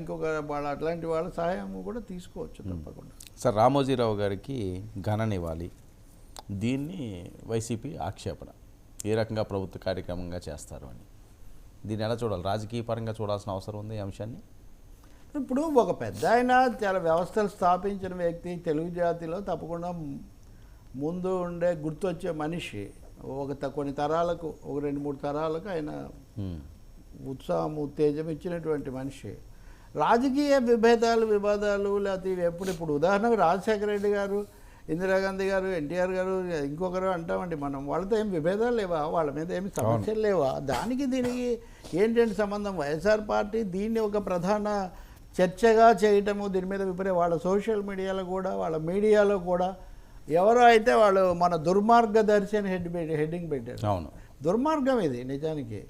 ఇంకొక వాళ్ళ అట్లాంటి వాళ్ళ సహాయం కూడా తీసుకోవచ్చు తప్పకుండా. సార్ రామోజీరావు గారికి ఘననివ్వాలి దీన్ని వైసీపీ ఆక్షేపణ. ఏ రకంగా ప్రభుత్వ కార్యక్రమంగా చేస్తారు అని. దీన్ని ఎలా చూడాలి? రాజకీయ పరంగా చూడాల్సిన అవసరం ఉంది ఈ అంశాన్ని? ఇప్పుడు ఒక పెద్ద ఆయన చాలా వ్యవస్థలు స్థాపించిన వ్యక్తి తెలుగు జాతిలో తప్పకుండా ముందు ఉండే గుర్తొచ్చే మనిషి. ఒక కొన్ని తరాలకు ఒక రెండు మూడు తరాలకు ఆయన. ఉత్సాహం ఉత్తేజం ఇచ్చినటువంటి మనిషి. రాజకీయ విభేదాలు వివాదాలు లేకపోతే ఇవి ఎప్పుడు ఇప్పుడు ఉదాహరణకు రాజశేఖర రెడ్డి గారు ఇందిరాగాంధీ గారు ఎన్టీఆర్ గారు ఇంకొకరు అంటామండి మనం. వాళ్ళతో ఏం విభేదాలు లేవా? వాళ్ళ మీద ఏమి సమస్యలు లేవా? దానికి దీనికి ఏంటంటే సంబంధం? వైఎస్ఆర్ పార్టీ దీన్ని ఒక ప్రధాన చర్చగా చేయటము దీని మీద విపరీత. వాళ్ళ సోషల్ మీడియాలో కూడా వాళ్ళ మీడియాలో కూడా ఎవరో అయితే వాళ్ళు మన దుర్మార్గదర్శి అని హెడ్ పెట్టి- హెడ్డింగ్ పెట్టారు. అవును. దుర్మార్గం ఇది నిజానికి.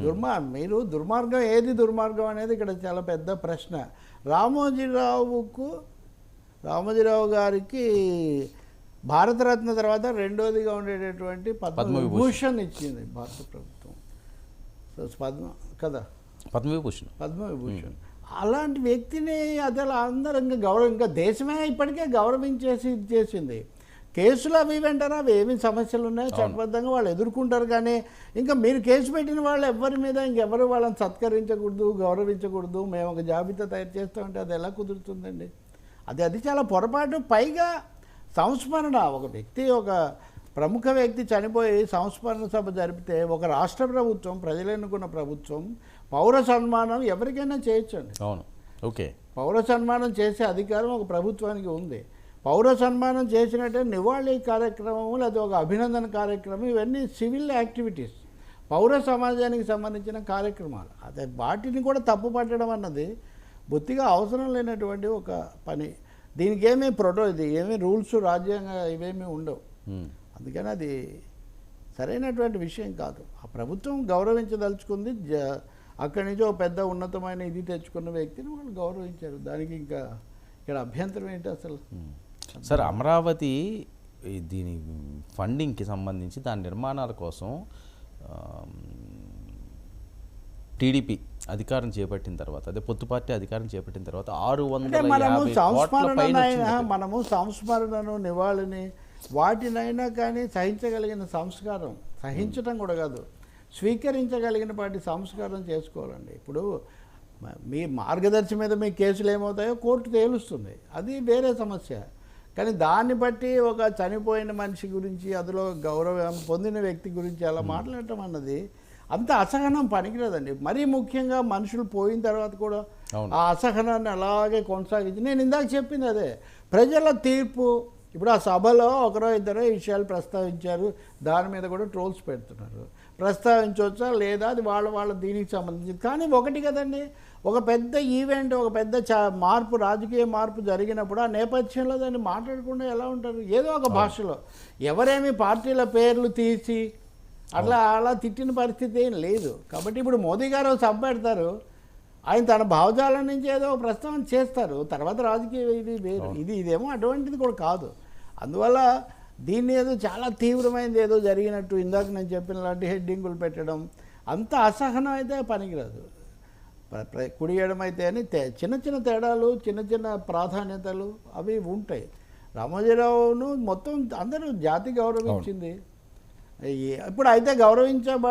దుర్మార్ మీరు దుర్మార్గం ఏది దుర్మార్గం అనేది ఇక్కడ చాలా పెద్ద ప్రశ్న. రామోజీరావుకు రామోజీరావు గారికి భారతరత్న తర్వాత రెండోదిగా ఉండేటటువంటి పద్మవిభూషణ్. ఇచ్చింది భారత ప్రభుత్వం. సో పద్మ కదా? పద్మవిభూషణ్. పద్మవిభూషణ్. అలాంటి వ్యక్తిని అసలు అందరూ ఇంకా గౌరవం ఇంకా దేశమే ఇప్పటికే గౌరవించేసి ఇది చేసింది. కేసులు అవి వెంటారా అవి ఏమి సమస్యలు ఉన్నాయో చట్టబద్ధంగా వాళ్ళు ఎదుర్కొంటారు కానీ ఇంకా మీరు కేసు పెట్టిన వాళ్ళు ఎవరి మీద ఇంకెవరు వాళ్ళని సత్కరించకూడదు గౌరవించకూడదు మేము ఒక జాబితా తయారు చేస్తామంటే అది ఎలా కుదురుతుందండి? అది అది చాలా పొరపాటు. పైగా సంస్మరణ ఒక వ్యక్తి ఒక ప్రముఖ వ్యక్తి చనిపోయి సంస్మరణ సభ జరిపితే ఒక రాష్ట్ర ప్రభుత్వం ప్రజలు ఎన్నుకున్న ప్రభుత్వం పౌర సన్మానం ఎవరికైనా చేయొచ్చండి. అవును. ఓకే. పౌర సన్మానం చేసే అధికారం ఒక ప్రభుత్వానికి ఉంది. పౌర సన్మానం చేసినట్టే నివాళి కార్యక్రమం లేదా ఒక అభినందన కార్యక్రమం ఇవన్నీ సివిల్ యాక్టివిటీస్. పౌర సమాజానికి సంబంధించిన కార్యక్రమాలు. అదే వాటిని కూడా తప్పు పట్టడం అన్నది బొత్తిగా అవసరం లేనటువంటి ఒక పని. దీనికి ఏమీ ప్రోటో ఇది ఏమీ రూల్స్ రాజ్యాంగ ఇవేమీ ఉండవు. అందుకని అది సరైనటువంటి విషయం కాదు. ఆ ప్రభుత్వం గౌరవించదలుచుకుంది. జ- అక్కడి నుంచి ఒక పెద్ద ఉన్నతమైన ఇది తెచ్చుకున్న వ్యక్తిని వాళ్ళు గౌరవించారు. దానికి ఇంకా ఇక్కడ అభ్యంతరం ఏంటి అసలు? సార్ అమరావతి దీని ఫండింగ్కి సంబంధించి దాని నిర్మాణాల కోసం టీడీపీ అధికారం చేపట్టిన తర్వాత అదే పొత్తు పార్టీ అధికారం చేపట్టిన తర్వాత ఆరు వందల మనము సంస్మరణనైనా. మనము సంస్మరణను నివాళిని వాటినైనా కానీ సహించగలిగిన సంస్కారం సహించటం కూడా కాదు. స్వీకరించగలిగిన వాటి సంస్కారం చేసుకోవాలండి. ఇప్పుడు మీ మార్గదర్శి మీద మీ కేసులు ఏమవుతాయో కోర్టు తేలుస్తుంది. అది వేరే సమస్య. కానీ దాన్ని బట్టి ఒక చనిపోయిన మనిషి గురించి అందులో గౌరవం పొందిన వ్యక్తి గురించి అలా మాట్లాడటం అన్నది అంత అసహనం పనికిరాదండి మరీ ముఖ్యంగా మనుషులు పోయిన తర్వాత కూడా. ఆ అసహనాన్ని అలాగే కొనసాగించి నేను ఇందాక చెప్పింది అదే ప్రజల తీర్పు ఇప్పుడు ఆ సభలో ఒకరో ఇద్దరో ఈ విషయాలు ప్రస్తావించారు. దాని మీద కూడా ట్రోల్స్ పెడుతున్నారు. ప్రస్తావించవచ్చా లేదా? అది వాళ్ళ వాళ్ళ దీనికి సంబంధించింది. కానీ ఒకటి కదండి ఒక పెద్ద ఈవెంట్ ఒక పెద్ద చా మార్పు రాజకీయ మార్పు జరిగినప్పుడు ఆ నేపథ్యంలో దాన్ని మాట్లాడకుండా ఎలా ఉంటారు? ఏదో ఒక భాషలో. ఎవరేమి పార్టీల పేర్లు తీసి అట్లా అలా తిట్టిన పరిస్థితి ఏం లేదు. కాబట్టి ఇప్పుడు మోదీ గారు సభ పెడతారు. ఆయన తన భావజాలం నుంచి ఏదో ప్రస్తావన చేస్తారు. తర్వాత రాజకీయ ఇది వేరు. ఇది ఇదేమో అటువంటిది కూడా కాదు. అందువల్ల దీన్ని ఏదో చాలా తీవ్రమైనది ఏదో జరిగినట్టు ఇందాక నేను చెప్పిన లాంటి హెడ్డింగులు పెట్టడం అంత అసహనం అయితే పనికిరాదు కుడి ఎడమైతే అని చిన్న చిన్న తేడాలు చిన్న చిన్న ప్రాధాన్యతలు అవి ఉంటాయి. రామోజీరావును మొత్తం అందరూ జాతి గౌరవించింది. ఇప్పుడు అయితే గౌరవించబ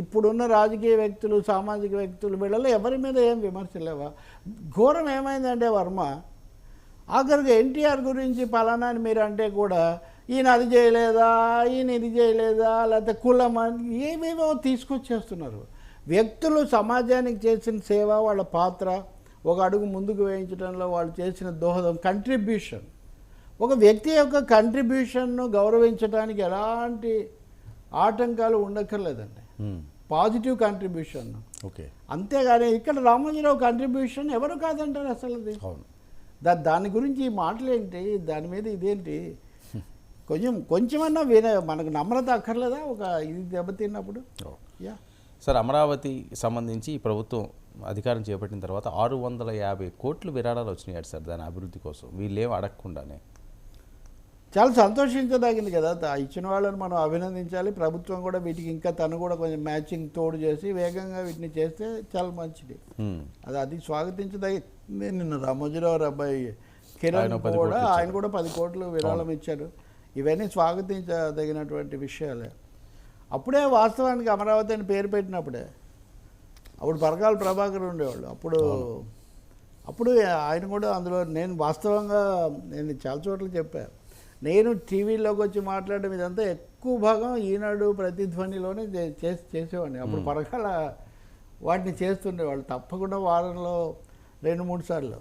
ఇప్పుడున్న రాజకీయ వ్యక్తులు సామాజిక వ్యక్తులు వీళ్ళలో ఎవరి మీద ఏం విమర్శలు లేవా? ఘోరం ఏమైందంటే వర్మ ఆఖరికి ఎన్టీఆర్ గురించి పలానా అని మీరు అంటే కూడా ఈయన అది చేయలేదా ఈయన ఇది చేయలేదా లేకపోతే కులం అని ఏమేమో తీసుకొచ్చేస్తున్నారు. వ్యక్తులు సమాజానికి చేసిన సేవ వాళ్ళ పాత్ర ఒక అడుగు ముందుకు వేయించడంలో వాళ్ళు చేసిన దోహదం కంట్రిబ్యూషన్ ఒక వ్యక్తి యొక్క కంట్రిబ్యూషన్ను గౌరవించడానికి ఎలాంటి ఆటంకాలు ఉండక్కర్లేదండి. పాజిటివ్ కంట్రిబ్యూషన్ ఓకే అంతేగాని ఇక్కడ రామోజీరావు కంట్రిబ్యూషన్ ఎవరు కాదంటారు అసలు అది అవును. దా దాని గురించి ఈ మాటలేంటి దాని మీద ఇదేంటి? కొంచెం కొంచెమన్నా విన మనకు నమ్రత అక్కర్లేదా? ఒక ఇది దెబ్బతిన్నప్పుడు? యా. సార్ అమరావతి సంబంధించి ప్రభుత్వం అధికారం చేపట్టిన తర్వాత ఆరు వందల యాభై కోట్లు విరాళాలు వచ్చినాయి సార్ దాని అభివృద్ధి కోసం. వీళ్ళేం అడగకుండానే. చాలా సంతోషించదగింది కదా. ఇచ్చిన వాళ్ళని మనం అభినందించాలి. ప్రభుత్వం కూడా వీటికి ఇంకా తను కూడా కొంచెం మ్యాచింగ్ తోడు చేసి వేగంగా వీటిని చేస్తే చాలా మంచిది. అది అది స్వాగతించదగింది. నిన్న రామోజీరావు అబ్బాయి కిరణ్ కూడా ఆయన కూడా పది కోట్లు విరాళం ఇచ్చారు. ఇవన్నీ స్వాగతించదగినటువంటి విషయాలే. అప్పుడే వాస్తవానికి అమరావతి అని పేరు పెట్టినప్పుడే అప్పుడు పరకాల ప్రభాకర్ ఉండేవాళ్ళు. అప్పుడు అప్పుడు ఆయన కూడా అందులో నేను వాస్తవంగా నేను చాలా చోట్ల చెప్పాను నేను టీవీలోకి వచ్చి మాట్లాడడం ఇదంతా ఎక్కువ భాగం ఈనాడు ప్రతిధ్వనిలోనే చే- చేసి చేసేవాడిని. అప్పుడు పరకాల వాటిని చేస్తుండేవాళ్ళు తప్పకుండా వారంలో రెండు మూడు సార్లు.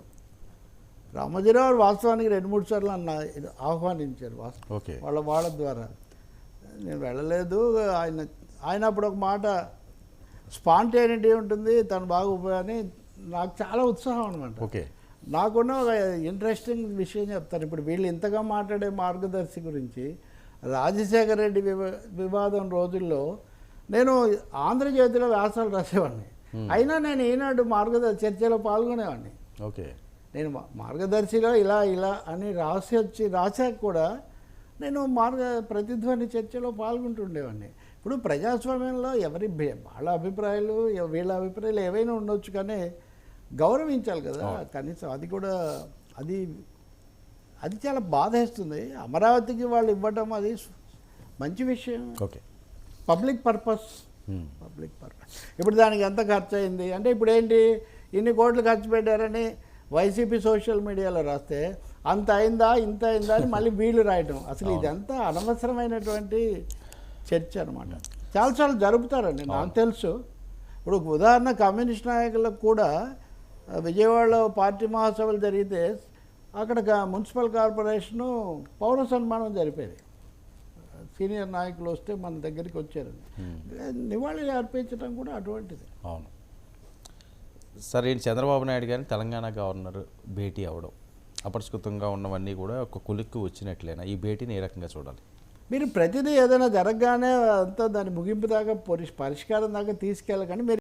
రామోజీరావు వాస్తవానికి రెండు మూడు సార్లు అన్న ఆహ్వానించారు వాస్తవం. ఓకే. వాళ్ళ వాళ్ళ ద్వారా. నేను వెళ్ళలేదు. ఆయన ఆయన అప్పుడు ఒక మాట స్పాంటేనిటీ ఉంటుంది తను బాగా ఉపయోగ అని నాకు చాలా ఉత్సాహం అనమాట ఓకే. నాకున్న ఒక ఇంట్రెస్టింగ్ విషయం చెప్తాను. ఇప్పుడు వీళ్ళు ఇంతగా మాట్లాడే మార్గదర్శి గురించి రాజశేఖర రెడ్డి వివా వివాదం రోజుల్లో నేను ఆంధ్రజ్యోతిలో వ్యాసాలు రాసేవాడిని. అయినా నేను ఈనాడు మార్గదర్శి చర్చలో పాల్గొనేవాడిని. ఓకే. నేను మార్గదర్శిలో ఇలా ఇలా అని రాసి వచ్చి రాశాక కూడా నేను మార్గ ప్రతిధ్వని చర్చలో పాల్గొంటుండేవాడిని. ఇప్పుడు ప్రజాస్వామ్యంలో ఎవరి వాళ్ళ అభిప్రాయాలు వీళ్ళ అభిప్రాయాలు ఏవైనా ఉండొచ్చు కానీ గౌరవించాలి కదా కనీసం అది కూడా అది అది చాలా బాధేస్తుంది. అమరావతికి వాళ్ళు ఇవ్వడం అది మంచి విషయం. Okay. Public purpose. Um. Public purpose. ఇప్పుడు దానికి ఎంత ఖర్చు అయింది అంటే ఇప్పుడు ఏంటి ఇన్ని కోట్లు ఖర్చు పెట్టారని వైసీపీ సోషల్ మీడియాలో రాస్తే అంత అయిందా ఇంత అయిందా అని మళ్ళీ వీళ్ళు రాయటం. అసలు ఇదంతా అనవసరమైనటువంటి చర్చ అనమాట చాలాసార్లు జరుపుతారండి. నాకు తెలుసు. ఇప్పుడు ఉదాహరణ కమ్యూనిస్ట్ నాయకులకు కూడా విజయవాడలో పార్టీ మహాసభలు జరిగితే అక్కడ మున్సిపల్ కార్పొరేషను పౌర సన్మానం జరిపేది. సీనియర్ నాయకులు వస్తే మన దగ్గరికి వచ్చారు నివాళి అర్పించడం కూడా అటువంటిది. అవును. సరే చంద్రబాబు నాయుడు గారిని తెలంగాణ గవర్నర్ భేటీ అవ్వడం అపరిష్కృతంగా ఉన్నవన్నీ కూడా ఒక కొలిక్కి వచ్చినట్లేనా? ఈ భేటీని ఏ రకంగా చూడాలి? మీరు ప్రతిదీ ఏదైనా జరగగానే అంతా దాని ముగింపు దాకా పరిష్- పరిష్కారం దాకా తీసుకెళ్ళకండి. మీరు